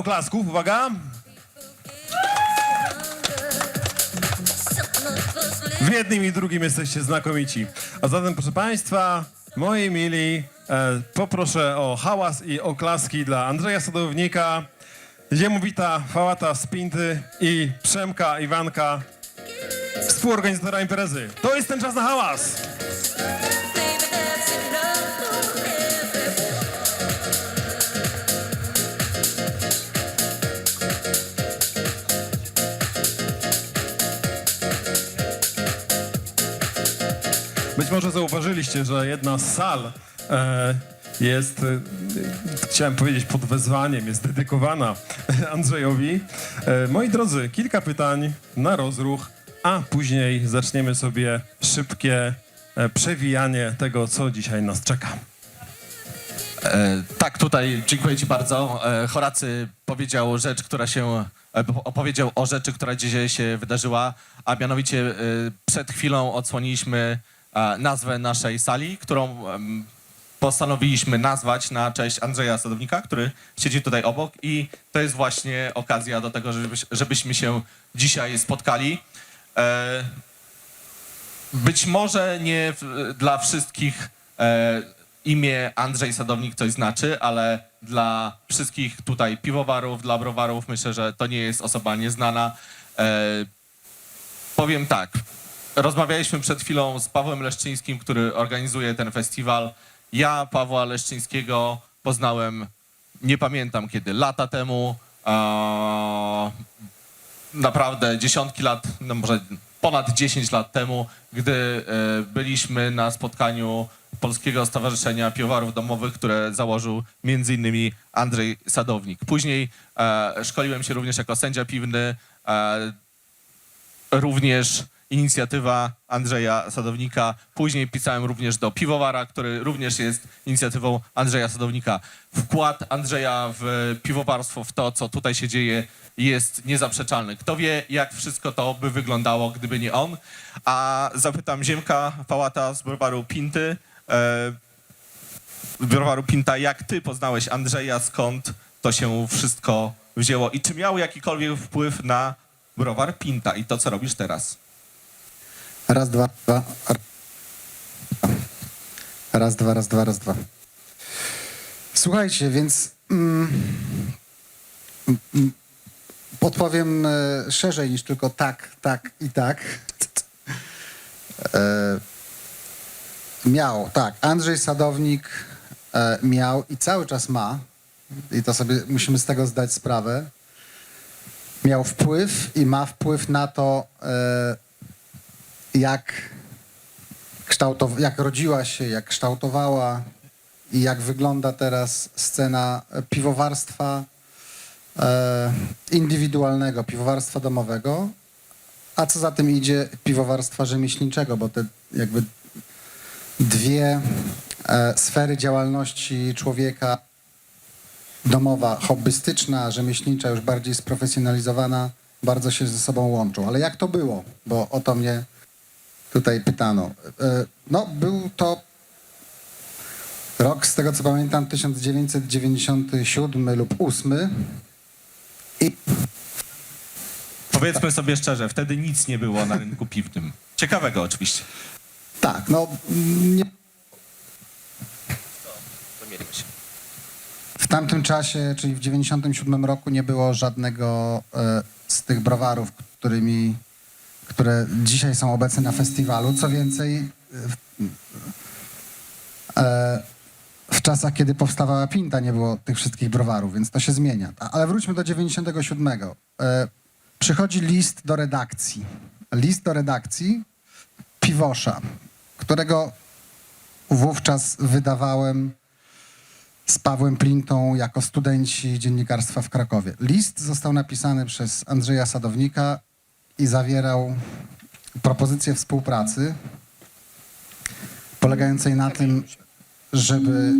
oklasków, uwaga. W jednym i drugim jesteście znakomici. A zatem, proszę Państwa, moi mili, e, poproszę o hałas i oklaski dla Andrzeja Sadownika, Ziemowita Fałata z Pinty i Przemka Iwanka, współorganizatora imprezy. To jest ten czas na hałas! Być może zauważyliście, że jedna z sal e, jest, e, chciałem powiedzieć pod wezwaniem, jest dedykowana Andrzejowi. E, moi drodzy, kilka pytań na rozruch, a później zaczniemy sobie szybkie e, przewijanie tego, co dzisiaj nas czeka. E, tak, tutaj dziękuję Ci bardzo. E, Horacy powiedział rzecz, która się. e, opowiedział o rzeczy, która dzisiaj się wydarzyła, a mianowicie e, przed chwilą odsłoniliśmy nazwę naszej sali, którą postanowiliśmy nazwać na cześć Andrzeja Sadownika, który siedzi tutaj obok i to jest właśnie okazja do tego, żebyś, żebyśmy się dzisiaj spotkali. E, być może nie dla wszystkich e, imię Andrzej Sadownik coś znaczy, ale dla wszystkich tutaj piwowarów, dla browarów myślę, że to nie jest osoba nieznana. E, powiem tak, rozmawialiśmy przed chwilą z Pawłem Leszczyńskim, który organizuje ten festiwal. Ja Pawła Leszczyńskiego poznałem, nie pamiętam kiedy, lata temu. Naprawdę dziesiątki lat, no może ponad 10 lat temu, gdy e, byliśmy na spotkaniu Polskiego Stowarzyszenia Piwowarów Domowych, które założył innymi Andrzej Sadownik. Później e, szkoliłem się również jako sędzia piwny, e, również inicjatywa Andrzeja Sadownika. Później pisałem również do Piwowara, który również jest inicjatywą Andrzeja Sadownika. Wkład Andrzeja w piwowarstwo, w to, co tutaj się dzieje, jest niezaprzeczalny. Kto wie, jak wszystko to by wyglądało, gdyby nie on. A zapytam Ziemka Pałata z browaru Pinty, e, browaru Pinta, jak ty poznałeś Andrzeja, skąd to się wszystko wzięło i czy miał jakikolwiek wpływ na browar Pinta i to, co robisz teraz? Raz, dwa, dwa. Raz, dwa, raz, dwa, raz, dwa. Słuchajcie, więc mm, mm, podpowiem e, szerzej niż tylko tak, tak i tak. E, miał, tak, Andrzej Sadownik e, miał i cały czas ma, i to sobie musimy z tego zdać sprawę, miał wpływ i ma wpływ na to, e, jak, kształtow- jak rodziła się, jak kształtowała i jak wygląda teraz scena piwowarstwa e, indywidualnego, piwowarstwa domowego, a co za tym idzie piwowarstwa rzemieślniczego, bo te jakby dwie e, sfery działalności człowieka, domowa, hobbystyczna, rzemieślnicza, już bardziej sprofesjonalizowana, bardzo się ze sobą łączą. Ale jak to było? Bo o to mnie tutaj pytano. E, No, był to rok, z tego co pamiętam, 1997 lub 8. I Powiedzmy sobie szczerze, wtedy nic nie było na rynku piwnym. Ciekawego oczywiście. tak, no nie, w tamtym czasie, czyli w 97 roku nie było żadnego e, z tych browarów, którymi, które dzisiaj są obecne na festiwalu. Co więcej, e, w, czasach, kiedy powstawała Pinta, nie było tych wszystkich browarów, więc to się zmienia. Ale wróćmy do 97. E, przychodzi list do redakcji. List do redakcji Piwosza, którego wówczas wydawałem z Pawłem Plintą jako studenci dziennikarstwa w Krakowie. List został napisany przez Andrzeja Sadownika i zawierał propozycję współpracy polegającej na tym, żeby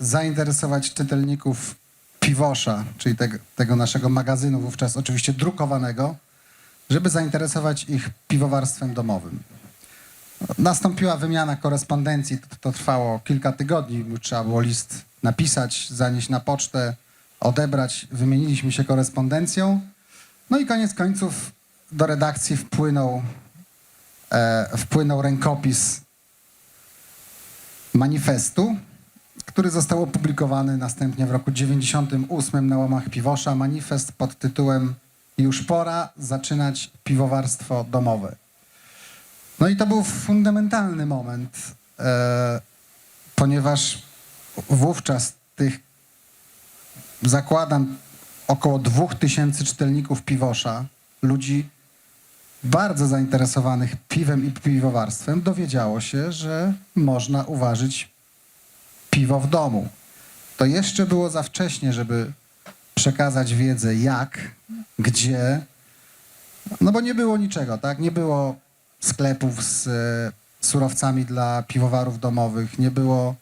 zainteresować czytelników Piwosza, czyli tego, tego naszego magazynu wówczas oczywiście drukowanego, żeby zainteresować ich piwowarstwem domowym. Nastąpiła wymiana korespondencji, to, to trwało kilka tygodni, trzeba było list napisać, zanieść na pocztę, odebrać. Wymieniliśmy się korespondencją. No i koniec końców do redakcji wpłynął, e, wpłynął rękopis manifestu, który został opublikowany następnie w roku 98 na łamach Piwosza. Manifest pod tytułem Już pora zaczynać piwowarstwo domowe. No i to był fundamentalny moment, e, ponieważ wówczas tych, zakładam, około 2000 czytelników Piwosza, ludzi bardzo zainteresowanych piwem i piwowarstwem, dowiedziało się, że można uważać piwo w domu. To jeszcze było za wcześnie, żeby przekazać wiedzę jak, gdzie, no bo nie było niczego, tak? Nie było sklepów z e, surowcami dla piwowarów domowych, nie było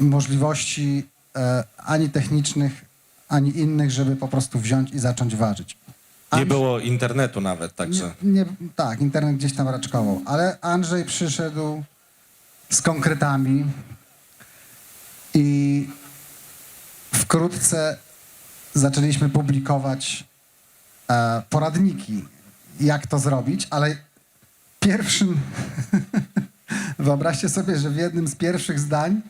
możliwości e, ani technicznych, ani innych, żeby po prostu wziąć i zacząć ważyć. Nie Andrzej- było internetu nawet, także. nie, nie, tak, internet gdzieś tam raczkował, ale Andrzej przyszedł z konkretami i wkrótce zaczęliśmy publikować e, poradniki, jak to zrobić, ale pierwszym, wyobraźcie sobie, że w jednym z pierwszych zdań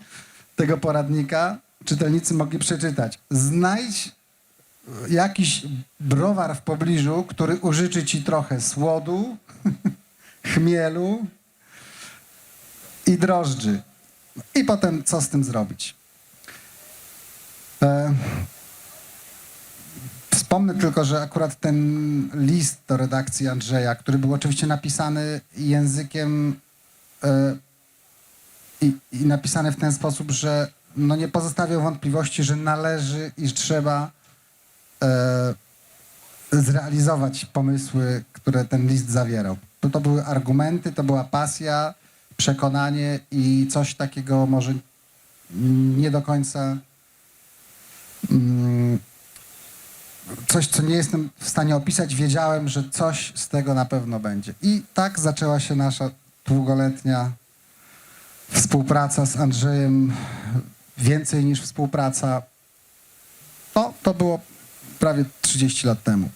tego poradnika czytelnicy mogli przeczytać znajdź jakiś browar w pobliżu, który użyczy ci trochę słodu, chmielu i drożdży. I potem co z tym zrobić? E, Wspomnę tylko, że akurat ten list do redakcji Andrzeja, który był oczywiście napisany językiem e, i, i napisany w ten sposób, że no nie pozostawiał wątpliwości, że należy i trzeba zrealizować pomysły, które ten list zawierał. To, to były argumenty, to była pasja, przekonanie i coś takiego może nie do końca. Mm, coś, co nie jestem w stanie opisać, wiedziałem, że coś z tego na pewno będzie. I tak zaczęła się nasza długoletnia współpraca z Andrzejem. Więcej niż współpraca. No, to było prawie 30 lat temu.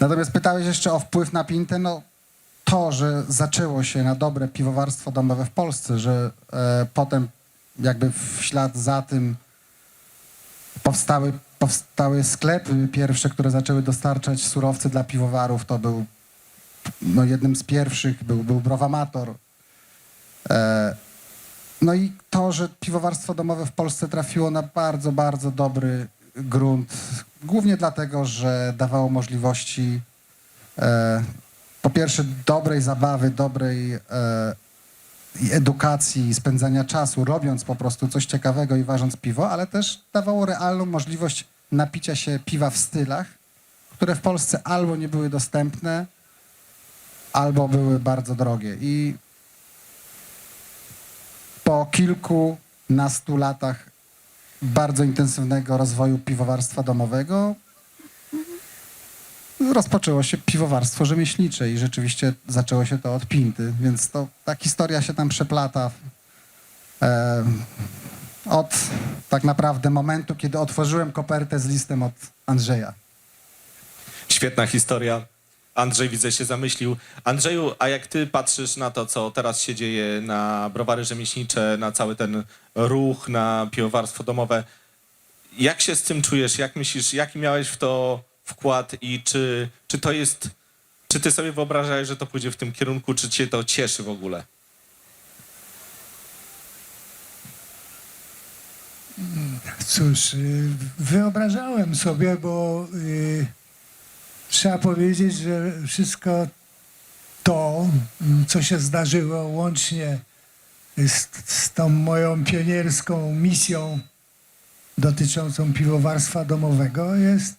Natomiast pytałeś jeszcze o wpływ na Pintę. No, to, że zaczęło się na dobre piwowarstwo domowe w Polsce, że e, potem jakby w ślad za tym powstały, powstały sklepy pierwsze, które zaczęły dostarczać surowce dla piwowarów. To był no, jednym z pierwszych, był, był Browamator. E, no i to, że piwowarstwo domowe w Polsce trafiło na bardzo, bardzo dobry grunt, głównie dlatego, że dawało możliwości e, po pierwsze dobrej zabawy, dobrej e, edukacji, spędzania czasu, robiąc po prostu coś ciekawego i ważąc piwo, ale też dawało realną możliwość napicia się piwa w stylach, które w Polsce albo nie były dostępne, albo były bardzo drogie. I kilkunastu latach bardzo intensywnego rozwoju piwowarstwa domowego rozpoczęło się piwowarstwo rzemieślnicze i rzeczywiście zaczęło się to od pinty, więc to ta historia się tam przeplata e, od tak naprawdę momentu, kiedy otworzyłem kopertę z listem od Andrzeja. Świetna historia. Andrzej widzę się zamyślił. Andrzeju, a jak ty patrzysz na to, co teraz się dzieje na browary rzemieślnicze, na cały ten ruch, na piwowarstwo domowe, jak się z tym czujesz? Jak myślisz, jaki miałeś w to wkład i czy, czy to jest, czy ty sobie wyobrażałeś, że to pójdzie w tym kierunku, czy cię to cieszy w ogóle? Cóż, y, wyobrażałem sobie, bo y, trzeba powiedzieć, że wszystko to, mm, co się zdarzyło łącznie z, z tą moją pionierską misją dotyczącą piwowarstwa domowego jest,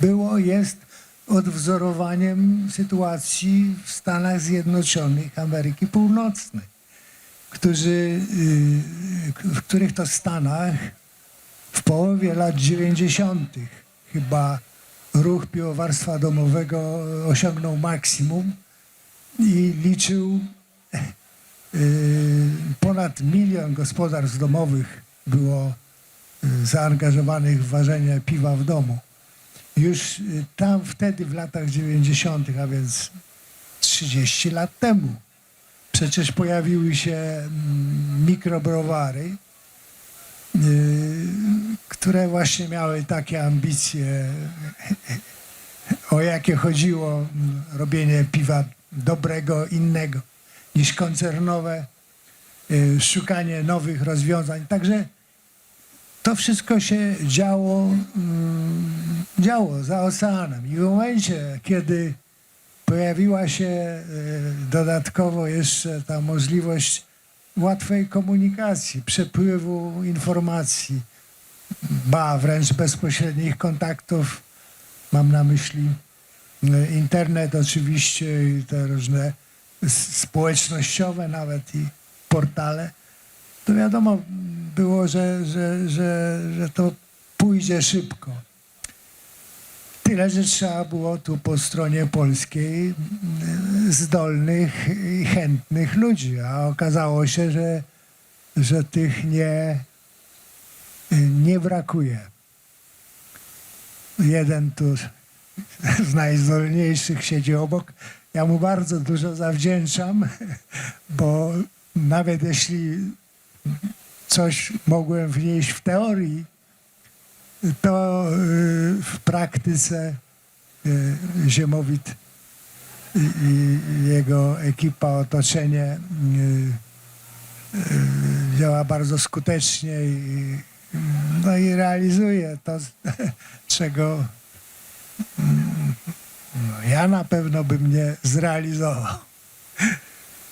było, jest odwzorowaniem sytuacji w Stanach Zjednoczonych Ameryki Północnej którzy, y, w których to Stanach w połowie lat 90. chyba ruch piwowarstwa domowego osiągnął maksimum i liczył y, ponad milion gospodarstw domowych było y, zaangażowanych w ważenie piwa w domu. Już y, tam wtedy w latach 90., a więc 30 lat temu, przecież pojawiły się mm, mikrobrowary, które właśnie miały takie ambicje, o jakie chodziło robienie piwa dobrego, innego niż koncernowe, y, szukanie nowych rozwiązań. Także to wszystko się działo, mm, działo za oceanem. I w momencie, kiedy pojawiła się e, dodatkowo jeszcze ta możliwość łatwej komunikacji, przepływu informacji, ba wręcz bezpośrednich kontaktów, mam na myśli internet oczywiście i te różne społecznościowe nawet i portale, to wiadomo było, że, że, że, że to pójdzie szybko. Tyle, że trzeba było tu po stronie polskiej mm, zdolnych i chętnych ludzi, a okazało się, że, że tych nie, nie brakuje. Jeden tu z najzdolniejszych siedzi obok. Ja mu bardzo dużo zawdzięczam, bo nawet jeśli coś mogłem wnieść w teorii, to y, w praktyce y, Ziemowit i, jego ekipa, otoczenie y, działa bardzo skutecznie i, no i realizuje to, czego no, ja na pewno bym nie zrealizował.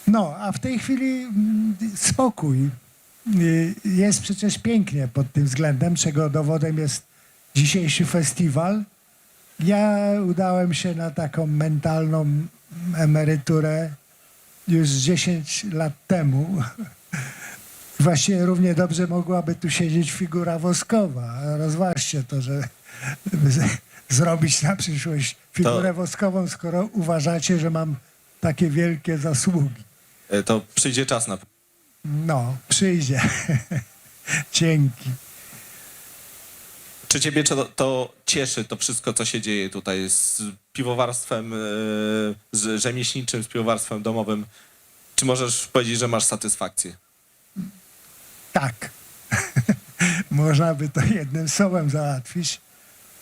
No, a w tej chwili mm, spokój. Y, Jest przecież pięknie pod tym względem, czego dowodem jest dzisiejszy festiwal. Ja udałem się na taką mentalną emeryturę już 10 lat temu. Właściwie równie dobrze mogłaby tu siedzieć figura woskowa. Rozważcie to, że zrobić na przyszłość figurę woskową, skoro uważacie, że mam takie wielkie zasługi. E, To przyjdzie czas na No, przyjdzie. Dzięki. Czy ciebie to, to cieszy, to wszystko, co się dzieje tutaj z piwowarstwem, e, z rzemieślniczym, z piwowarstwem domowym? Czy możesz powiedzieć, że masz satysfakcję? Tak. Można by to jednym słowem załatwić.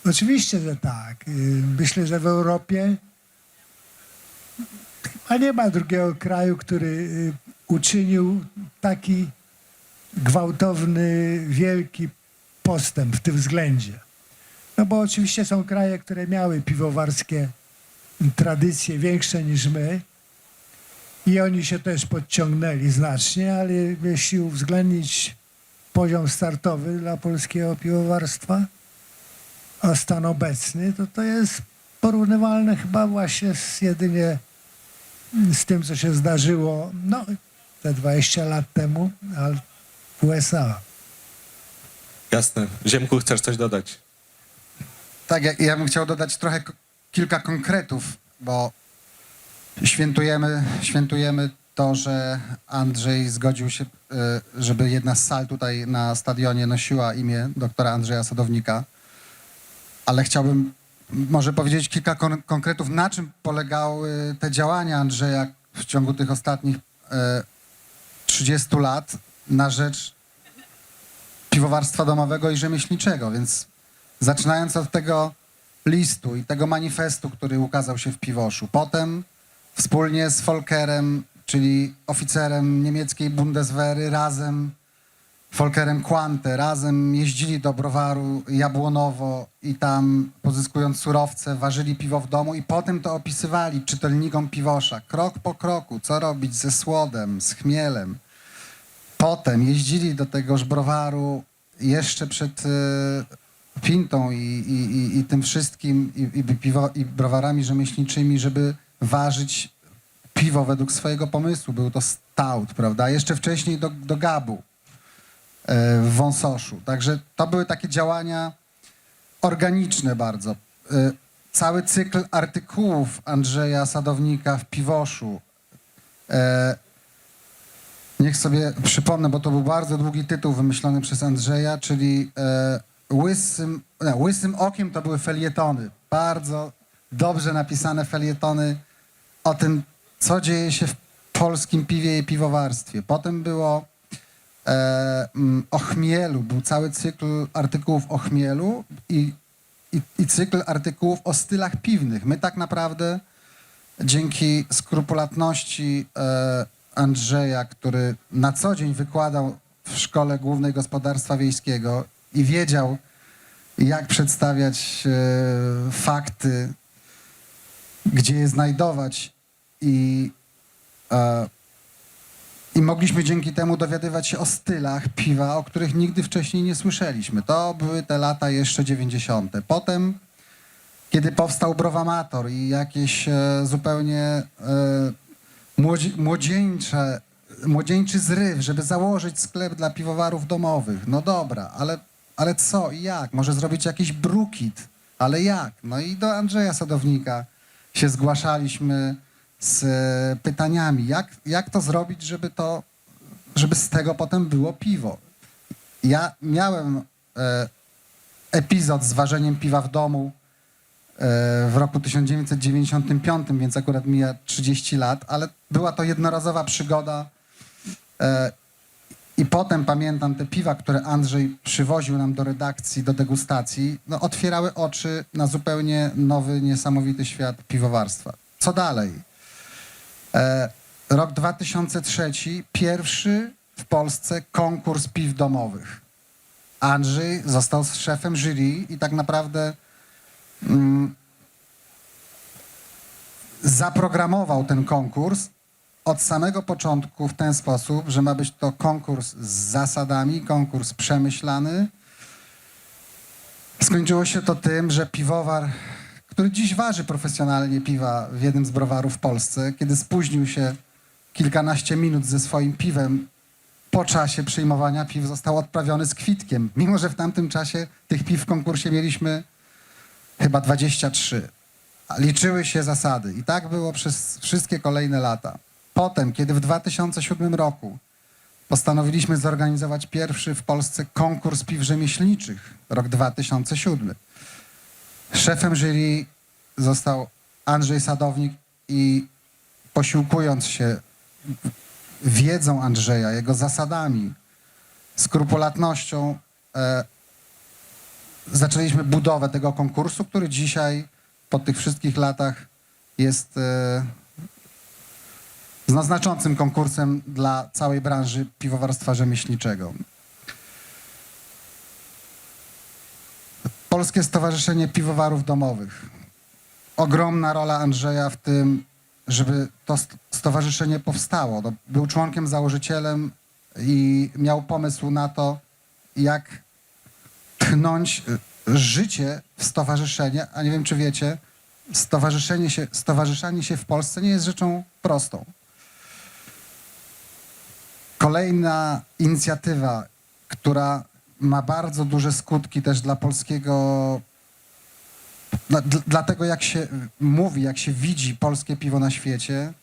Oczywiście, że tak. Y, Myślę, że w Europie chyba nie ma drugiego kraju, który y, uczynił taki gwałtowny, wielki postęp w tym względzie. No bo oczywiście są kraje, które miały piwowarskie tradycje większe niż my i oni się też podciągnęli znacznie, ale jeśli uwzględnić poziom startowy dla polskiego piwowarstwa, a stan obecny, to to jest porównywalne chyba właśnie z jedynie z tym, co się zdarzyło no, te 20 lat temu ale w USA. Jasne. Ziemku, chcesz coś dodać? Tak, ja, ja bym chciał dodać trochę kilka konkretów, bo świętujemy, świętujemy to, że Andrzej zgodził się, y, żeby jedna z sal tutaj na stadionie nosiła imię doktora Andrzeja Sadownika. Ale chciałbym może powiedzieć kilka kon- konkretów, na czym polegały te działania Andrzeja w ciągu tych ostatnich y, 30 lat na rzecz piwowarstwa domowego i rzemieślniczego, więc zaczynając od tego listu i tego manifestu, który ukazał się w Piwoszu. Potem wspólnie z Volkerem, czyli oficerem niemieckiej Bundeswehry, razem Volkerem Quante, razem jeździli do browaru Jabłonowo i tam pozyskując surowce, ważyli piwo w domu i potem to opisywali czytelnikom Piwosza, krok po kroku, co robić ze słodem, z chmielem. Potem jeździli do tegoż browaru jeszcze przed e, pintą i, i, i, i tym wszystkim, i, i, piwo, i browarami rzemieślniczymi, żeby ważyć piwo według swojego pomysłu. Był to stout, prawda? Jeszcze wcześniej do, do Gabu w Wąsoszu. Także to były takie działania organiczne bardzo. E, Cały cykl artykułów Andrzeja Sadownika w Piwoszu, e, Niech sobie przypomnę, bo to był bardzo długi tytuł wymyślony przez Andrzeja, czyli e, łysym, nie, łysym okiem to były felietony. Bardzo dobrze napisane felietony o tym, co dzieje się w polskim piwie i piwowarstwie. Potem było e, o chmielu, był cały cykl artykułów o chmielu i, i, i cykl artykułów o stylach piwnych. My tak naprawdę dzięki skrupulatności e, Andrzeja, który na co dzień wykładał w Szkole Głównej Gospodarstwa Wiejskiego i wiedział, jak przedstawiać e, fakty, gdzie je znajdować i, e, i mogliśmy dzięki temu dowiadywać się o stylach piwa, o których nigdy wcześniej nie słyszeliśmy. To były te lata jeszcze 90. Potem kiedy powstał Browamator i jakieś e, zupełnie e, młodzi, młodzieńcze, młodzieńczy zryw, żeby założyć sklep dla piwowarów domowych. No dobra, ale, ale co i jak? Może zrobić jakiś brukit, ale jak? No i do Andrzeja Sadownika się zgłaszaliśmy z e, pytaniami, jak, jak to zrobić, żeby to, żeby z tego potem było piwo. Ja miałem e, epizod z ważeniem piwa w domu e, w roku 1995, więc akurat mija 30 lat, ale była to jednorazowa przygoda. I potem pamiętam te piwa, które Andrzej przywoził nam do redakcji, do degustacji, no, otwierały oczy na zupełnie nowy, niesamowity świat piwowarstwa. Co dalej? E, rok 2003, pierwszy w Polsce konkurs piw domowych. Andrzej został szefem jury i tak naprawdę mm, zaprogramował ten konkurs od samego początku w ten sposób, że ma być to konkurs z zasadami, konkurs przemyślany. Skończyło się to tym, że piwowar, który dziś waży profesjonalnie piwa w jednym z browarów w Polsce, kiedy spóźnił się kilkanaście minut ze swoim piwem, po czasie przyjmowania piw został odprawiony z kwitkiem, mimo że w tamtym czasie tych piw w konkursie mieliśmy chyba 23. A Liczyły się zasady i tak było przez wszystkie kolejne lata. Potem, kiedy w 2007 roku postanowiliśmy zorganizować pierwszy w Polsce konkurs piw rzemieślniczych, rok 2007. Szefem jury został Andrzej Sadownik i posiłkując się wiedzą Andrzeja, jego zasadami, skrupulatnością, e, zaczęliśmy budowę tego konkursu, który dzisiaj po tych wszystkich latach jest e, znaczącym konkursem dla całej branży piwowarstwa rzemieślniczego. Polskie Stowarzyszenie Piwowarów Domowych. Ogromna rola Andrzeja w tym, żeby to st- stowarzyszenie powstało. No, był członkiem, założycielem i miał pomysł na to, jak tchnąć y, życie w stowarzyszenie, a nie wiem, czy wiecie, stowarzyszenie się, stowarzyszanie się w Polsce nie jest rzeczą prostą. Kolejna inicjatywa, która ma bardzo duże skutki też dla polskiego, dla, dla- dla tego jak się mówi, jak się widzi polskie piwo na świecie,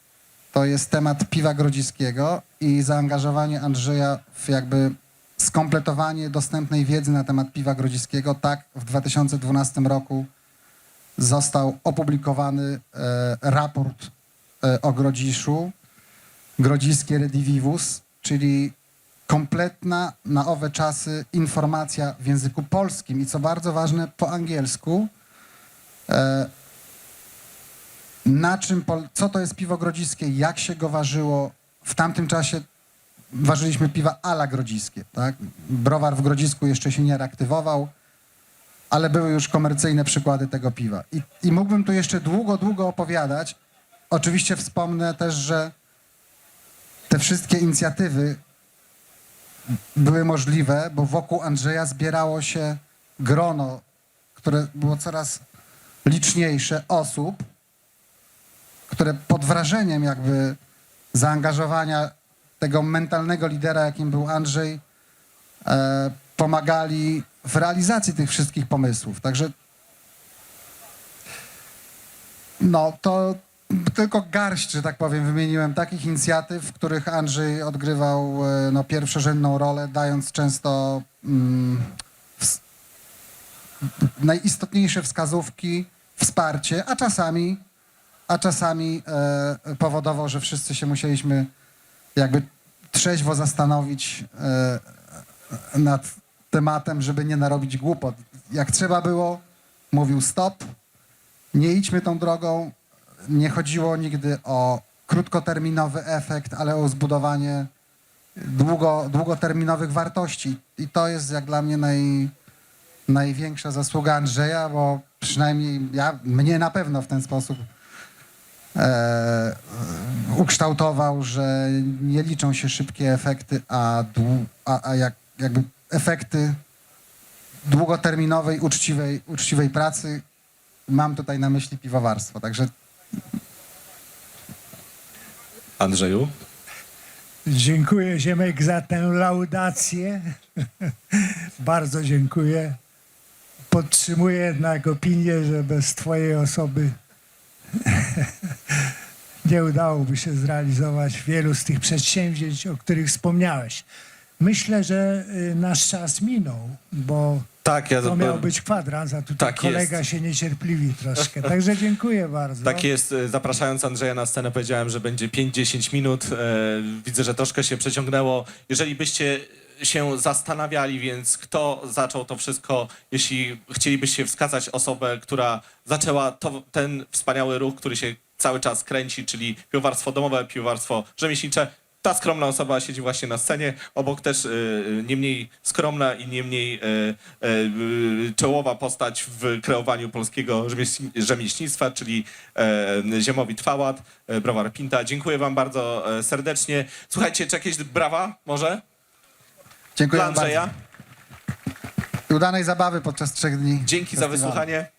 to jest temat piwa grodziskiego i zaangażowanie Andrzeja w jakby skompletowanie dostępnej wiedzy na temat piwa grodziskiego. Tak w 2012 roku został opublikowany e, raport e, o Grodziszu, Grodziskie Redivivus, czyli kompletna na owe czasy informacja w języku polskim i co bardzo ważne po angielsku, e, na czym, co to jest piwo grodziskie, jak się go ważyło. W tamtym czasie ważyliśmy piwa ala grodziskie. Tak? Browar w Grodzisku jeszcze się nie reaktywował, ale były już komercyjne przykłady tego piwa. I, I mógłbym tu jeszcze długo, długo opowiadać. Oczywiście wspomnę też, że te wszystkie inicjatywy były możliwe, bo wokół Andrzeja zbierało się grono, które było coraz liczniejsze osób, które pod wrażeniem jakby zaangażowania tego mentalnego lidera, jakim był Andrzej, e, pomagali w realizacji tych wszystkich pomysłów. Także no to tylko garść, że tak powiem, wymieniłem takich inicjatyw, w których Andrzej odgrywał e, no, pierwszorzędną rolę, dając często mm, najistotniejsze wskazówki, wsparcie, a czasami, a czasami e, powodował, że wszyscy się musieliśmy jakby trzeźwo zastanowić e, nad tematem, żeby nie narobić głupot. Jak trzeba było, mówił stop, nie idźmy tą drogą. Nie chodziło nigdy o krótkoterminowy efekt, ale o zbudowanie długo, długoterminowych wartości. I to jest jak dla mnie naj, największa zasługa Andrzeja, bo przynajmniej ja, mnie na pewno w ten sposób e, ukształtował, że nie liczą się szybkie efekty, a, dłu, a, a jak, jakby efekty długoterminowej, uczciwej, uczciwej pracy. Mam tutaj na myśli piwowarstwo. Także Andrzeju? Dziękuję Ziemek za tę laudację. Bardzo dziękuję. Podtrzymuję jednak opinię, że bez Twojej osoby nie udałoby się zrealizować wielu z tych przedsięwzięć, o których wspomniałeś. Myślę, że y, nasz czas minął, bo Tak, ja to miał być kwadrans, a tutaj Tak kolega jest. się niecierpliwi troszkę. Także dziękuję bardzo. Tak jest, e, zapraszając Andrzeja na scenę powiedziałem, że będzie 5-10 minut. E, Widzę, że troszkę się przeciągnęło. Jeżeli byście się zastanawiali, więc kto zaczął to wszystko, jeśli chcielibyście wskazać osobę, która zaczęła to, ten wspaniały ruch, który się cały czas kręci, czyli piwowarstwo domowe, piwowarstwo rzemieślnicze, ta skromna osoba siedzi właśnie na scenie, obok też y, nie mniej skromna i nie mniej y, y, czołowa postać w kreowaniu polskiego rzemieśl- rzemieślnictwa, czyli y, Ziemowit Fałat, y, Browar Pinta. Dziękuję wam bardzo y, serdecznie. Słuchajcie, czy jakieś brawa może dziękuję dla bardzo. Andrzeja? I Udanej zabawy podczas trzech dni. Dzięki za festiwalu. wysłuchanie.